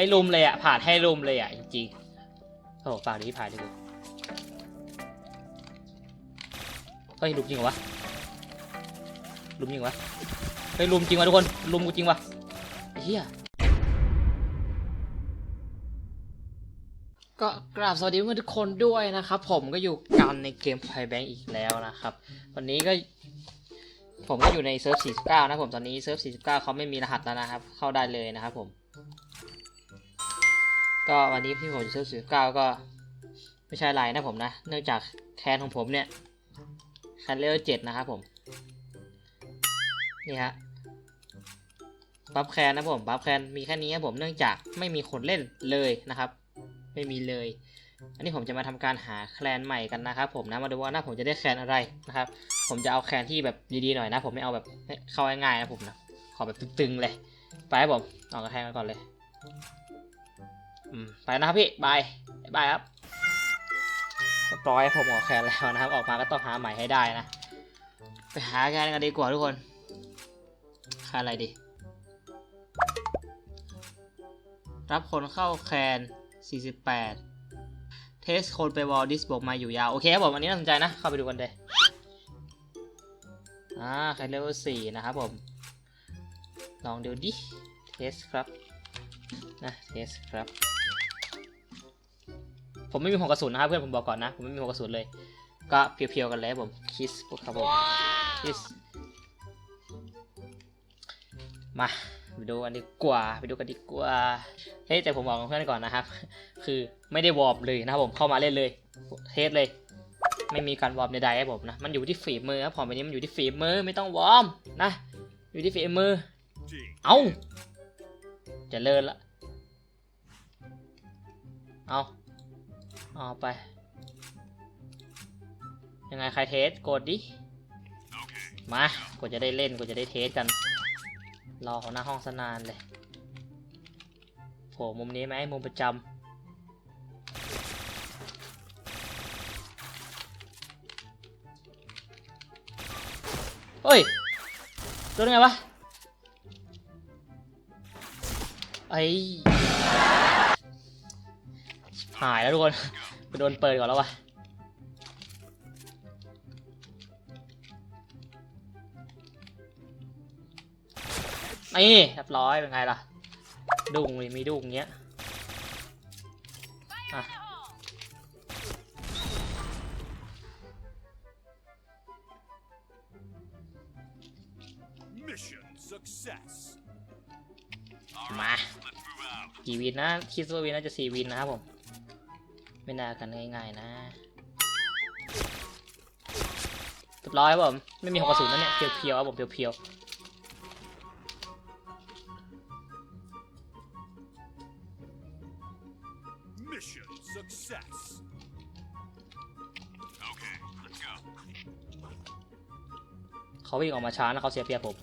ให้ลุมเลยอะผ่านให้ลุมเลยอะจริงๆโอ้ฝั่งนี้ผ่านดีกว่าเฮ้ยลุมจริงเหรอวะลุมจริงวะเฮ้ยลุมจริงวะทุกคนลุมกูจริงวะเฮียก็กราบสวัสดีเพื่อนทุกคนด้วยนะครับ ผมก็อยู่กันในเกมไพแบงค์อีกแล้วนะครับ วันนี้ก็ผมก็อยู่ในเซิร์ฟ 49 นะผมตอนนี้เซิร์ฟ 49 เขาไม่มีรหัสแล้วนะครับ เข้าได้เลยนะครับผม ก็วันนี้ที่ผมอยู่เซิร์ฟ49ก็ไม่ใช่ไรนะผมนะ เนื่องจากแคนของผมเนี่ยแคนเลเวล7นะครับผม นี่ฮะบัฟแคนนะผมบัฟแคนมีแค่นี้ครับผมเนื่องจากไม่มีคนเล่นเลยนะครับ ไม่มีเลย อันนี้ผมจะมาทำการหาแคลนใหม่กันนะครับผมนะมาดูว่าหน้าผมจะได้แคลนอะไรนะครับ ผมจะเอาแคลนที่แบบดีๆหน่อยนะ ผมไม่เอาแบบเข้าง่ายๆนะผมนะขอแบบตึงๆเลย ไปครับผมออกกระแทงกันก่อนเลย ไปนะครับพี่บายบายครับเรียบร้อยผมออกแคนแล้วนะครับ ออกมาก็ต้องหาใหม่ให้ได้นะ ไปหาแคนกันดีกว่าทุกคนคลนอะไรดี รับคนเข้าแคน 48 เทสโคนไปวอลดิสบอกมาอยู่ยาว โอเคครับผมอันนี้น่าสนใจนะ เข้าไปดูกันเลยอ่าแคลเลเวลสี่นะครับผม ลองดูดิ เทสครับ นะ เทสครับ ผมไม่มีหัวกระสุนนะครับเพื่อนผมบอกก่อนนะผมไม่มีหัวกระสุนเลย ก็เพียวๆกันเลยครับผมคิสครับผมคิสมาไปดูกันดีกว่าไปดูกันดีกว่าเฮ้ยแต่ผมบอกเพื่อนก่อนนะครับ คือไม่ได้วอร์มเลยนะครับผมเข้ามาเล่นเลยเทสเลย ไม่มีการวอร์มใดๆครับผมนะมันอยู่ที่ฝีมือครับผมอันนี้มันอยู่ที่ฝีมือไม่ต้องวอร์มนะอยู่ที่ฝีมือเอาจะเลินละเอา เอาไป ยังไงใครเทสกดดิ มากดจะได้เล่นกดจะได้เทสกัน รอเของหน้าห้องสนานเลยโผล่มุมนี้ไหมมุมประจำเฮ้ยโดนไงวะไอ้ หายแล้วทุกคนไปโดนเปิดก่อนแล้ววะนี่เรียบร้อยเป็นไงล่ะ ดุ้งเลยมีดุ้งเงี้ยอะ Mission success. มากี่วินนะคิดว่าวินน่าจะสี่วินนะครับผม ไม่น่ากันง่ายๆนะเรียบร้อยครับผมไม่มีหัวกระสุนนะเนี่ยเพียวๆครับผมเพียว Mission success. Okay, let's go. ๆเขาวิ่งออกมาช้านะเขาเสียเปรียบผม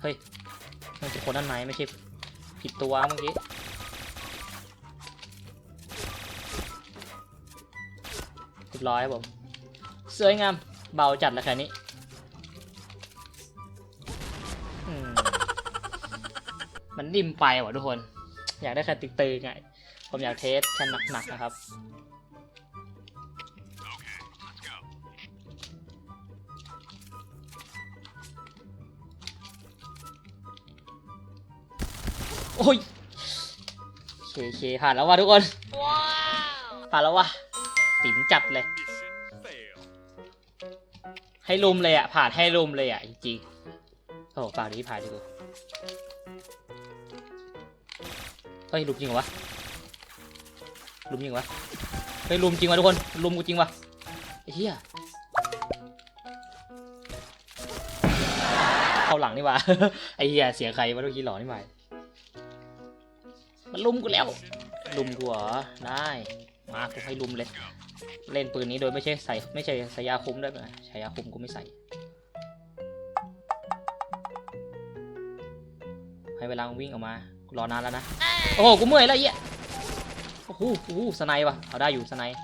เฮ้ยมันจะคนด้านในไม่ใช่ ผิดตัวเมื่อกี้เรียบร้อยครับผม สวยงาม เบาจัดแล้วแค่นี้มันริมไปว่ะทุกคน อยากได้แค่ติ๊กตือไง ผมอยากเทสแค่หนักๆนะครับ โอ้ยเคเคผ่านแล้วว่ะทุกคนผ่านแล้วว่ะติ๋มจัดเลย Mission failed. ให้ลุมเลยอะ ผ่านให้ลุมเลยอะ จริงๆโอ้โหฝั่งนี้ผ่านดีกว่าเฮ้ยลุมจริงเหรอวะลุมจริงเหรอวะเฮ้ยลุมจริงวะทุกคนลุมกูจริงวะไอ้เหี้ยเข้าหลังนี่หว่าไอ้เหี้ยเสียงใครวะทุกทีหล่อนี่หว่า มันลุมกูแล้ว ลุมกูเหรอ ได้ มากูให้ลุมเลย เล่นปืนนี้โดยไม่ใช่ใส่ไม่ใช่ใส่ยาคุมด้วยไหมใช้ยาคุมกูไม่ใส่ ให้เวลาวิ่งออกมา กูรอนานแล้วนะ โอ้โห กูเมื่อยแล้วไอ้เหี้ยโอ้โหโอ้โหสไนป์ว่ะเอาได้อยู่สไนป์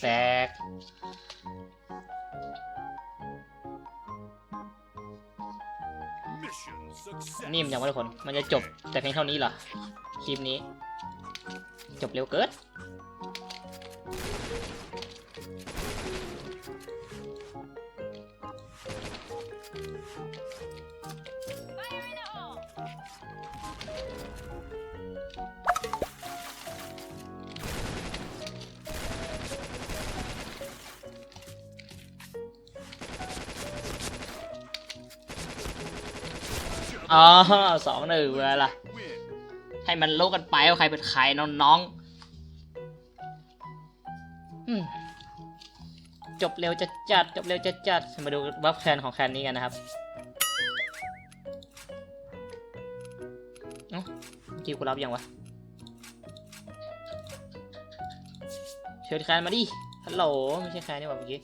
แตก นิ่มจังวะทุกคน มันจะจบแต่เพียงเท่านี้เหรอ คลิปนี้ จบเร็วเกิน อ๋อสองหนึ่งเวลา Win. ให้มันรู้กันไปว่าใครเป็นใครน้องๆจบเร็วจะจัดจบเร็วจะจัดมาดูบัฟแคนของแคนนี้กันนะครับเอ้าเมื่อกี้กูรับยังวะ เชิญแคนมาดิ ฮัลโหล ไม่ใช่แคนนี่หว่าเมื่อกี้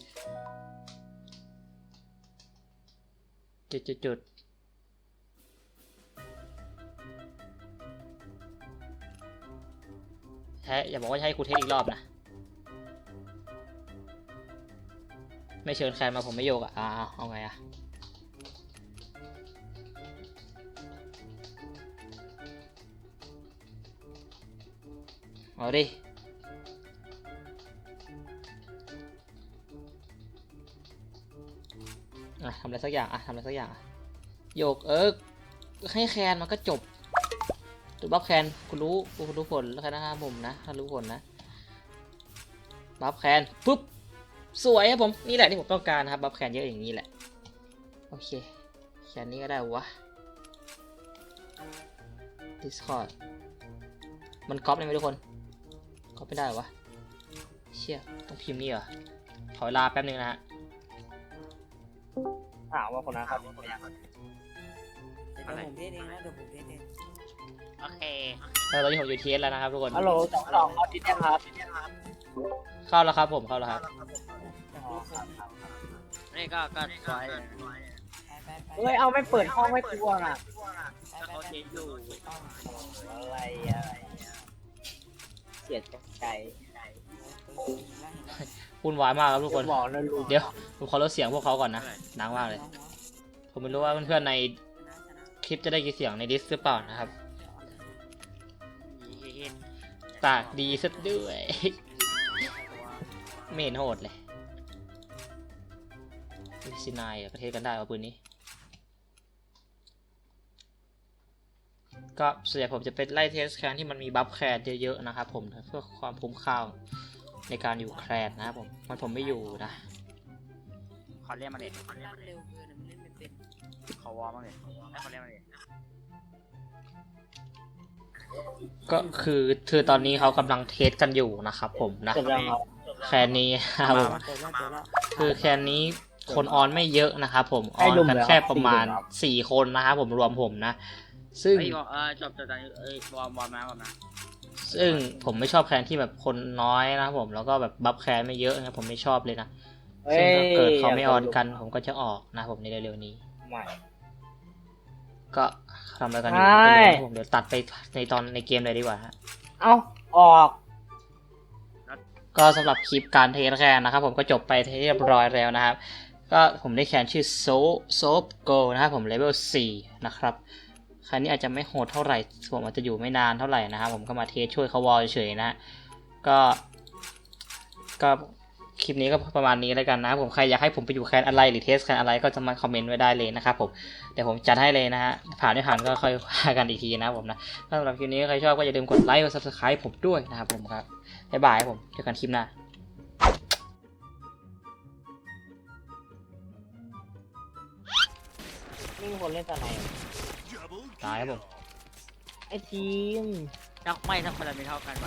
จุดจุดจุด ท้อย่าบอกว่าจะให้ครูเทสอีกรอบนะ ไม่เชิญใครมาผมไม่โยกอะอ่าเอาเอาไงอะเอาดิอะทำอะไรสักอย่างอะทำอะไรสักอย่างโยกเออให้แคนมันก็จบ ตัวบัฟแคนคุณรู้คุณรู้ผลแล้วกันนะครับผมนะถ้ารู้ผลนะบัฟแคนปุ๊บสวยครับผมนี่แหละที่ผมต้องการนะครับบัฟแคนเยอะอย่างนี้แหละโอเคแคนนี้ก็ได้วะ Discord มันก๊อปได้ไหมทุกคนก๊อปไม่ได้เหรอวะเชี่ยต้องพิมพ์นี่เหรอขอเวลาแป๊บนึงนะฮะถามว่าคนนั้นครับเดี๋ยวผมเทสเองนะเดี๋ยวผมเทสเอง โอเคแล้วตอนนี้ผมอยู่เทสแล้วนะครับทุกคน ฮัลโหลสองสองเขาดิดยังครับเข้าแล้วครับผมเข้าแล้วครับนี่ก็ก็ซอยไปไปไปเฮ้ยเอาไม่เปิดห้องไม่กลัวอะไปก็ไปเขาไปเทสอยู่อะไรอะไรเสียใจวุ่นวายมากครับทุกคนบอกนะลูกเดี๋ยวผมขอลดเสียงพวกเขาก่อนนะดังมากเลย ผมไม่รู้ว่าเพื่อนๆในคลิปจะได้กี่เสียงในดิสหรือเปล่านะครับเห็น ปากดีซะด้วยไม่เห็นโหดเลยซินายประเทศกันได้เอาปืนนี้ ก็ส่วนใหญ่ผมจะเป็นไล่เทสแคนที่มันมีบัฟแคนเยอะๆนะครับผมเพื่อความคุ้มค่าในการอยู่แคลนนะครับผม มันผมไม่อยู่นะขอเรียกมาเลยมันเร็วเกินมันเล่นไม่เป็นขอวอร์มมาเลยให้เขาเรียกมาเลย ก็คือคือตอนนี้เขากำลังเทสกันอยู่นะครับผมนะ จบแล้วครับแคนนี้ครับผมเจอแล้วเจอแล้ว คือแคนนี้คนออนไม่เยอะนะครับผมออนกันแค่ประมาณสี่คนนะครับผมรวมผมนะ ซึ่งเฮ้ยบอกเออจบจบตอนนี้เอ้ยวอร์มวอร์มนะวอร์มนะซึ่งผมไม่ชอบแคนที่แบบคนน้อยนะครับผมแล้วก็แบบบัฟแคนไม่เยอะนะผมไม่ชอบเลยนะซึ่งถ้าเกิดเขาไม่ออนกัน ผมก็จะออกนะผมในเร็วๆนี้ไม่ก็ ทำอะไรกันอยู่ใช่เดี๋ยวผมเดี๋ยวตัดไปในตอนในเกมเลยดีกว่าฮะเอ้าออก ก็สำหรับคลิปการเทสแคนนะครับ ผมก็จบไปเรียบร้อยแล้วนะครับ ก็ผมได้แคนชื่อโซโซฟโกนะครับผมเลเวล4นะครับครั้นี้อาจจะไม่โหดเท่าไหร่ผมอาจจะอยู่ไม่นานเท่าไหร่นะครับผมก็มาเทสช่วยเขาวอลเฉยๆนะฮะก็ก็ คลิปนี้ก็ประมาณนี้แล้วกันนะครับผมใครอยากให้ผมไปอยู่แคนอะไรหรือเทสแคนอะไรก็จะมาคอมเมนต์ไว้ได้เลยนะครับผมเดี๋ยวผมจัดให้เลยนะฮะผ่านไม่ผ่านก็ค่อยว่ากันอีกทีนะครับผมนะถ้าสำหรับคลิปนี้ใครชอบก็อย่าลืมกดไลค์กด subscribe ผมด้วยนะครับผมครับบ๊ายบายครับผมเจอกันคลิปหน้านี่มีคนเล่นสไนด์ Double ตายครับผมไอ้ทีมถ้าไม่ถ้าคนละมีเท่ากันไป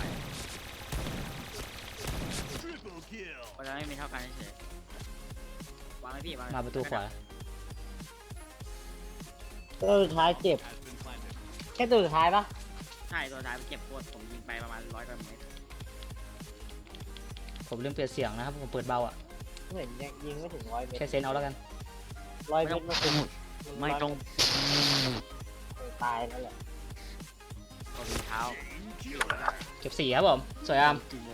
Triple kill. คนละไม่มีเท่ากันเฉยวางไว้พี่วางไว้มาประตูขวาตัวสุดท้ายเจ็บ Has been planted. แค่ตัวสุดท้ายปะใช่ตัวท้ายเก็บโคตรผมยิงไปประมาณร้อยกว่าเมตรผมลืมเปลี่ยนเสียงนะครับ ผมเปิดเบาอะ เหมือนยังยิงไม่ถึงร้อยเมตแค่รเซนเอาแล้วกัน ร้อยเมตรมันคือไม่ตรงตายแล้วแหละตัวเท้า Chain killer. เก็บสี่ครับผม สวยงามตัว